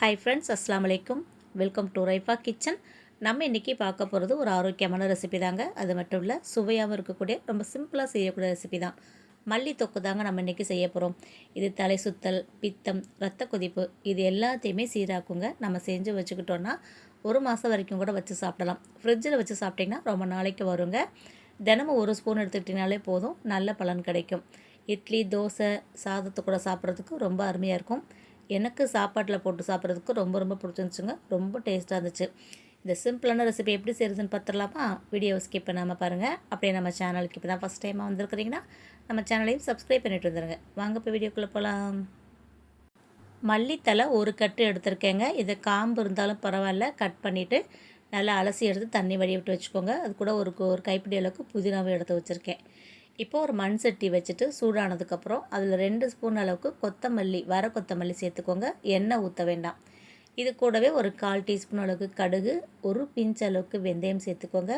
Hi friends அஸ்லாம் வலைக்கும் welcome to Raifa kitchen நம்ம இன்றைக்கி பார்க்க போகிறது ஒரு ஆரோக்கியமான ரெசிபி தாங்க. அது மட்டும் இல்லை சுவையாகவும் இருக்கக்கூடிய ரொம்ப சிம்பிளாக செய்யக்கூடிய ரெசிபி தான். மல்லி தொக்கு தாங்க நம்ம இன்றைக்கி செய்ய போகிறோம் இது தலை சுத்தல் பித்தம் ரத்த கொதிப்பு இது எல்லாத்தையுமே சீராக்குங்க. நம்ம செஞ்சு வச்சுக்கிட்டோன்னா ஒரு மாதம் வரைக்கும் கூட வச்சு சாப்பிடலாம். ஃப்ரிட்ஜில் வச்சு சாப்பிட்டிங்கன்னா ரொம்ப நாளைக்கு வருங்க. தினமும் ஒரு ஸ்பூன் எடுத்துக்கிட்டிங்கனாலே போதும். நல்ல பலன் கிடைக்கும். இட்லி தோசை சாதத்தை கூட சாப்பிட்றதுக்கு ரொம்ப அருமையாக இருக்கும். எனக்கு சாப்பாட்டில் போட்டு சாப்பிட்றதுக்கு ரொம்ப ரொம்ப பிடிச்சிருந்துச்சுங்க. ரொம்ப டேஸ்ட்டாக இருந்துச்சு. இந்த சிம்பிளான ரெசிபி எப்படி செய்யுதுன்னு பார்த்துடலாமா? வீடியோவை ஸ்கிப் பண்ணாமல் பாருங்கள் அப்படியே நம்ம சேனலுக்கு இப்போ தான் ஃபஸ்ட் டைமாக வந்திருக்கிறீங்கன்னா நம்ம சேனலையும் சப்ஸ்கிரைப் பண்ணிட்டு வந்துடுங்க வாங்க இப்போ வீடியோக்குள்ளே போகலாம் மல்லித்தலை ஒரு கட்டு எடுத்திருக்கேங்க. இது காம்பு இருந்தாலும் பரவாயில்ல. கட் பண்ணிவிட்டு நல்லா அலசி எடுத்து தண்ணி வடிய விட்டு வச்சுக்கோங்க. அது கூட ஒரு ஒரு கைப்பிடி அளவுக்கு புதினாவை எடுத்து வச்சுருக்கேன். இப்போ ஒரு மண் சட்டி வச்சுட்டு சூடானதுக்கப்புறம் அதில் ரெண்டு ஸ்பூன் அளவுக்கு கொத்தமல்லி வர கொத்தமல்லி சேர்த்துக்கோங்க. எண்ணெய் ஊற்ற வேண்டாம். இது கூடவே ஒரு கால் டீஸ்பூன் அளவுக்கு கடுகு ஒரு பிஞ்ச் அளவுக்கு வெந்தயம் சேர்த்துக்கோங்க.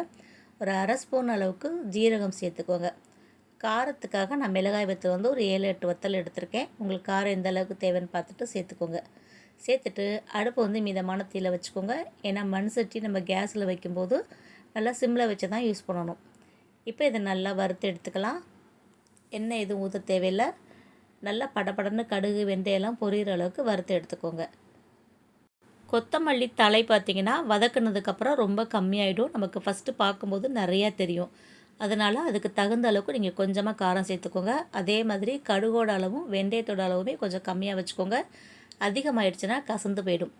ஒரு அரை ஸ்பூன் அளவுக்கு ஜீரகம் சேர்த்துக்கோங்க. காரத்துக்காக நான் மிளகாய் வத்தல் வந்து ஒரு ஏழு எட்டு வத்தல் எடுத்திருக்கேன். உங்களுக்கு காரம் எந்த அளவுக்கு தேவைன்னு பார்த்துட்டு சேர்த்துக்கோங்க. சேர்த்துட்டு அடுப்பை வந்து மிதமான தீயில் வச்சுக்கோங்க. ஏன்னா மண் சட்டி நம்ம கேஸில் வைக்கும்போது நல்லா சிம்மில் வச்சு தான் யூஸ் பண்ணணும். இப்போ இதை நல்லா வறுத்து எடுத்துக்கலாம். எண்ணெய் எதுவும் ஊற்ற தேவையில்லை. நல்லா படப்படன்னு கடுகு வெந்தயம்லாம் பொரியிற அளவுக்கு வறுத்து எடுத்துக்கோங்க. கொத்தமல்லி தலை பார்த்திங்கன்னா வதக்குனதுக்கப்புறம் ரொம்ப கம்மியாயிடும். நமக்கு ஃபஸ்ட்டு பார்க்கும்போது நிறையா தெரியும். அதனால் அதுக்கு தகுந்த அளவுக்கு நீங்கள் கொஞ்சமாக காரம் சேர்த்துக்கோங்க. அதே மாதிரி கடுகோட அளவும் வெந்தயத்தோட அளவுமே கொஞ்சம் கம்மியாக வச்சுக்கோங்க. அதிகமாகிடுச்சுன்னா கசந்து போயிடும்.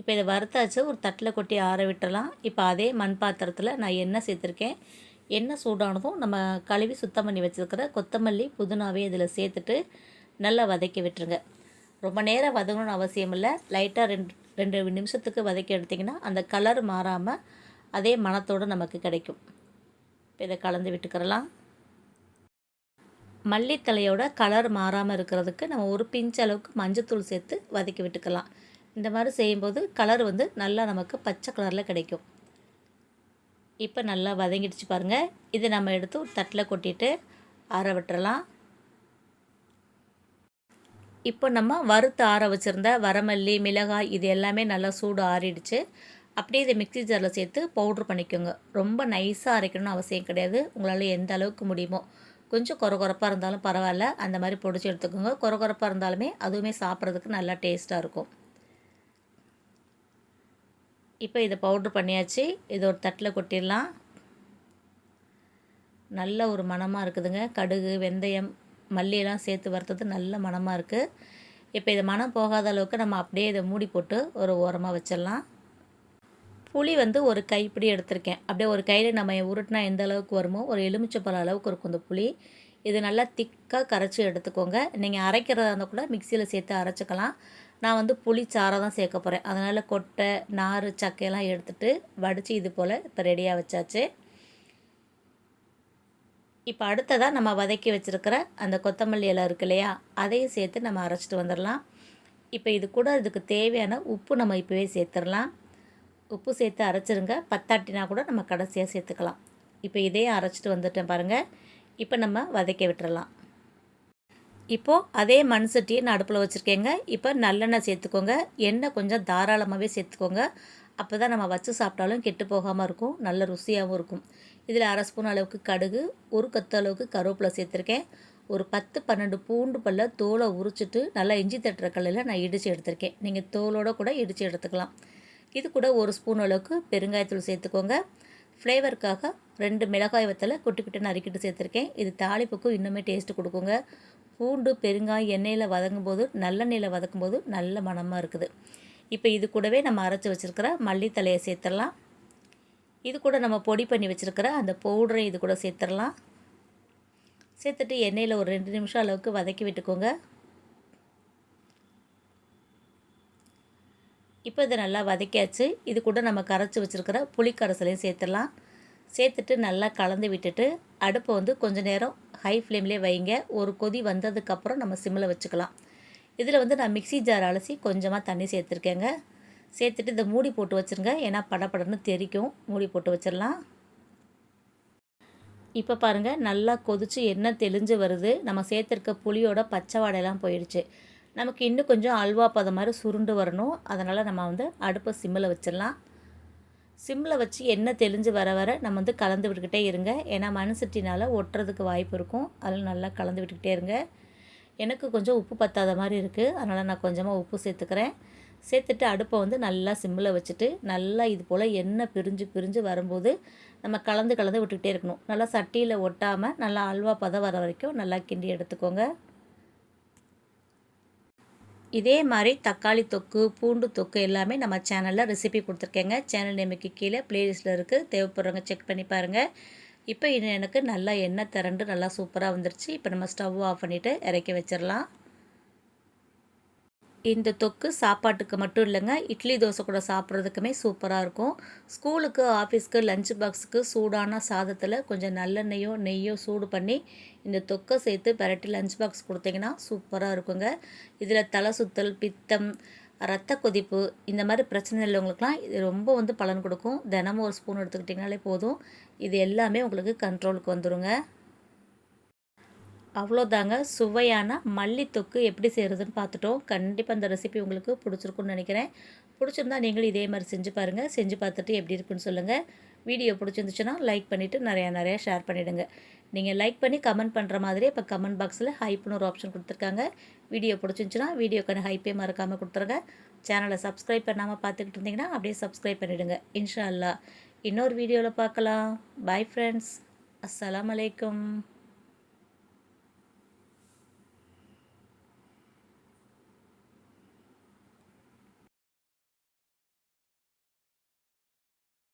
இப்போ இதை வறுத்தாச்சு ஒரு தட்டில் கொட்டி ஆற விட்டுறலாம். இப்போ அதே மண் பாத்திரத்தில் நான் எண்ணெய் சேர்த்துருக்கேன். எண்ணெய் சூடானதும் நம்ம கழுவி சுத்தம் பண்ணி வச்சுருக்கிற கொத்தமல்லி புதினாவே இதில் சேர்த்துட்டு நல்லா வதக்கி விட்டுருங்க. ரொம்ப நேரம் வதங்கணும்னு அவசியம் இல்லை. லைட்டாக ரெண்டு ரெண்டு நிமிஷத்துக்கு வதக்கி எடுத்திங்கன்னா அந்த கலர் மாறாமல் அதே மனத்தோடு நமக்கு கிடைக்கும். இப்போ இதை கலந்து விட்டுக்கிறலாம். மல்லித்தலையோட கலர் மாறாமல் இருக்கிறதுக்கு நம்ம ஒரு பிஞ்ச் அளவுக்கு மஞ்சத்தூள் சேர்த்து வதக்கி விட்டுக்கலாம். இந்த மாதிரி செய்யும்போது கலர் வந்து நல்லா நமக்கு பச்சை கலரில் கிடைக்கும். இப்போ நல்லா வதங்கிடுச்சு பாருங்கள் இதை நம்ம எடுத்து ஒரு தட்டில் கொட்டிட்டு ஆற விட்டுறலாம். இப்போ நம்ம வறுத்து ஆற வச்சுருந்த வரமல்லி மிளகாய் இது எல்லாமே நல்லா சூடு ஆறிடுச்சு. அப்படியே இதை மிக்சி ஜாரில் சேர்த்து பவுட்ரு பண்ணிக்கோங்க. ரொம்ப நைஸாக அரைக்கணும்னு அவசியம் கிடையாது. உங்களால் எந்த அளவுக்கு முடியுமோ. கொஞ்சம் குறகுறப்பாக இருந்தாலும் பரவாயில்ல. அந்த மாதிரி பொடிச்சு எடுத்துக்கோங்க. குறகுறப்பாக இருந்தாலுமே அதுவுமே சாப்பிட்றதுக்கு நல்லா டேஸ்ட்டாக இருக்கும். இப்போ இதை பவுட்ரு பண்ணியாச்சு. இதை ஒரு தட்டில் கொட்டிடலாம். நல்ல ஒரு மணமாக இருக்குதுங்க. கடுகு வெந்தயம் மல்லியெல்லாம் சேர்த்து வறுத்தது நல்ல மணமாக இருக்குது இப்போ இது மனம் போகாத அளவுக்கு நம்ம அப்படியே இதை மூடி போட்டு ஒரு ஓரமாக வச்சிடலாம். புளி வந்து ஒரு கைப்பிடி எடுத்திருக்கேன். அப்படியே ஒரு கையில் நம்ம உருட்டினா எந்த அளவுக்கு வருமோ ஒரு எலுமிச்சப்பழம் அளவுக்கு இருக்கும் இந்த புளி. இது நல்லா திக்காக கரைச்சி எடுத்துக்கோங்க. நீங்கள் அரைக்கிறதா இருந்தால் கூட மிக்சியில் சேர்த்து அரைச்சிக்கலாம். நான் வந்து புளி சாரை தான் சேர்க்க போகிறேன் அதனால் கொட்டை நார் சக்கையெல்லாம் எடுத்துகிட்டு வடித்து இது போல் இப்போ ரெடியாக வச்சாச்சு. இப்போ அடுத்ததாக நம்ம வதக்கி வச்சுருக்கிற அந்த கொத்தமல்லி இலை இருக்கு இல்லையா அதையும் சேர்த்து நம்ம அரைச்சிட்டு வந்துடலாம். இப்போ இது கூட இதுக்கு தேவையான உப்பு நம்ம இப்போவே சேர்த்துடலாம். உப்பு சேர்த்து அரைச்சிருங்க. பத்தாட்டினா கூட நம்ம கடைசியாக சேர்த்துக்கலாம். இப்போ இதையும் அரைச்சிட்டு வந்துட்டேன் பாருங்கள் இப்போ நம்ம வதக்கி விட்டுறலாம். இப்போது அதே மண் சட்டியை நான் அடுப்பில் வச்சுருக்கேங்க. இப்போ நல்லெண்ணெய் சேர்த்துக்கோங்க. எண்ணெய் கொஞ்சம் தாராளமாகவே சேர்த்துக்கோங்க. அப்போ தான் நம்ம வச்சு சாப்பிட்டாலும் கெட்டு போகாமல் இருக்கும். நல்ல ருசியாகவும் இருக்கும். இதில் அரை ஸ்பூன் அளவுக்கு கடுகு ஒரு கத்து அளவுக்கு கருவேப்பிலை சேர்த்துருக்கேன். ஒரு பத்து பன்னெண்டு பூண்டு பல்ல தோலை உரிச்சிட்டு நல்லா இஞ்சி தட்டுற கல்லில் நான் இடித்து எடுத்திருக்கேன். நீங்கள் தோலோடு கூட இடித்து எடுத்துக்கலாம். இது கூட ஒரு ஸ்பூன் அளவுக்கு பெருங்காயத்தூள் சேர்த்துக்கோங்க. ஃப்ளேவருக்காக ரெண்டு மிளகாய் வத்தலை குட்டி குட்டி நறுக்கிட்டு சேர்த்துருக்கேன். இது தாளிப்புக்கும் இன்னுமே டேஸ்ட்டு கொடுக்குங்க. பூண்டு பெருங்காயம் எண்ணெயில் வதங்கும் போது நல்லெண்ணெயில் வதக்கும் போது நல்ல மணமாக இருக்குது. இப்போ இது கூடவே நம்ம அரைச்சி வச்சுருக்கிற மல்லித்தலையை சேர்த்துடலாம். இது கூட நம்ம பொடி பண்ணி வச்சுருக்கிற அந்த பவுடரை இது கூட சேர்த்துடலாம். சேர்த்துட்டு எண்ணெயில் ஒரு ரெண்டு நிமிஷம் அளவுக்கு வதக்கி விட்டுக்கோங்க. இப்போ இதை நல்லா வதக்கியாச்சு. இது கூட நம்ம கரைச்சி வச்சுருக்கிற புளிக்கரைசலையும் சேர்த்துடலாம். சேர்த்துட்டு நல்லா கலந்து விட்டுட்டு அடுப்பை வந்து கொஞ்சம் நேரம் ஹை ஃப்ளேம்லேயே வைங்க. ஒரு கொதி வந்ததுக்கப்புறம் நம்ம சிம்மில் வச்சுக்கலாம். இதில் வந்து நான் மிக்சி ஜார் அலசி கொஞ்சமாக தண்ணி சேர்த்துருக்கேங்க. சேர்த்துட்டு இதை மூடி போட்டு வச்சுருங்க. ஏன்னா படப்படன்னு தெரிக்கும். மூடி போட்டு வச்சிடலாம். இப்போ பாருங்கள் நல்லா கொதித்து எண்ணெய் தெளிஞ்சு வருது. நம்ம சேர்த்துருக்க புளியோட பச்சை வாடையெல்லாம் போயிடுச்சு. நமக்கு இன்னும் கொஞ்சம் அல்வா பதம் மாதிரி சுருண்டு வரணும். அதனால் நம்ம வந்து அடுப்பை சிம்மில் வச்சிடலாம். சிம்மில் வச்சு எண்ணெய் தெளிஞ்சு வர வர நம்ம வந்து கலந்து விட்டுக்கிட்டே இருங்க. ஏன்னா மண் ஒட்டுறதுக்கு வாய்ப்பு இருக்கும். அதில் நல்லா கலந்து விட்டுக்கிட்டே இருங்க. எனக்கு கொஞ்சம் உப்பு பத்தாத மாதிரி இருக்குது அதனால் நான் கொஞ்சமாக உப்பு சேர்த்துக்கிறேன். சேர்த்துட்டு அடுப்பை வந்து நல்லா சிம்மில் வச்சுட்டு நல்லா இது போல் எண்ணெய் பிரிஞ்சு பிரிஞ்சு வரும்போது நம்ம கலந்து கலந்து விட்டுக்கிட்டே இருக்கணும். நல்லா சட்டியில் ஒட்டாமல் நல்லா அல்வா பதம் வர வரைக்கும் நல்லா கிண்டி எடுத்துக்கோங்க. இதே மாதிரி தக்காளி தொக்கு பூண்டு தொக்கு எல்லாமே நம்ம சேனலில் ரெசிபி கொடுத்துருக்கேங்க. சேனல் நேமுக்கு கீழே ப்ளேலிஸ்ட்டில் இருக்குது தேவைப்படுறவங்க செக் பண்ணி பாருங்கள் இப்போ இது எனக்கு நல்லா எண்ணெய் திரண்டு நல்லா சூப்பராக வந்துருச்சு. இப்போ நம்ம ஸ்டவ் ஆஃப் பண்ணிவிட்டு இறக்கி வச்சிடலாம். இந்த தொக்கு சாப்பாட்டுக்கு மட்டும் இல்லைங்க. இட்லி தோசை கூட சாப்பிட்றதுக்குமே சூப்பராக இருக்கும். ஸ்கூலுக்கு ஆஃபீஸ்க்கு லஞ்ச் பாக்ஸுக்கு சூடான சாதத்தில் கொஞ்சம் நல்லெண்ணெயோ நெய்யோ சூடு பண்ணி இந்த தொக்கை சேர்த்து பரட்டி லஞ்ச் பாக்ஸ் கொடுத்தீங்கன்னா சூப்பராக இருக்குங்க. இதில் தலை சுத்தல் பித்தம் ரத்த கொதிப்பு இந்த மாதிரி பிரச்சனை உள்ளவங்களுக்குலாம் இது ரொம்ப வந்து பலன் கொடுக்கும். தினமும் ஒரு ஸ்பூன் எடுத்துக்கிட்டிங்கனாலே போதும். இது எல்லாமே உங்களுக்கு கண்ட்ரோலுக்கு வந்துடுங்க அவ்வளோதாங்க. சுவையான மல்லித்தொக்கு எப்படி செய்கிறதுன்னு பார்த்துட்டோம். கண்டிப்பாக அந்த ரெசிபி உங்களுக்கு பிடிச்சிருக்குன்னு நினைக்கிறேன். பிடிச்சிருந்தா நீங்களும் இதே மாதிரி செஞ்சு பாருங்கள் செஞ்சு பார்த்துட்டு எப்படி இருக்குன்னு சொல்லுங்கள் வீடியோ பிடிச்சிருந்துச்சுன்னா லைக் பண்ணிவிட்டு நிறையா நிறையா ஷேர் பண்ணிவிடுங்க நீங்கள் லைக் பண்ணி கமெண்ட் பண்ணுற மாதிரி இப்போ கமெண்ட் பாக்ஸில் ஹைப்னு ஒரு ஆப்ஷன் கொடுத்துருக்காங்க. வீடியோ பிடிச்சிருந்துச்சுன்னா வீடியோக்கான ஹைப்பே மறக்காமல் கொடுத்துருங்க. சேனலை சப்ஸ்கிரைப் பண்ணாமல் பார்த்துக்கிட்டு இருந்தீங்கன்னா அப்படியே சப்ஸ்கிரைப் பண்ணிவிடுங்க இன்ஷா அல்லா இன்னொரு வீடியோவில் பார்க்கலாம். பாய் ஃப்ரெண்ட்ஸ் அஸ்லாம் அலைக்கும்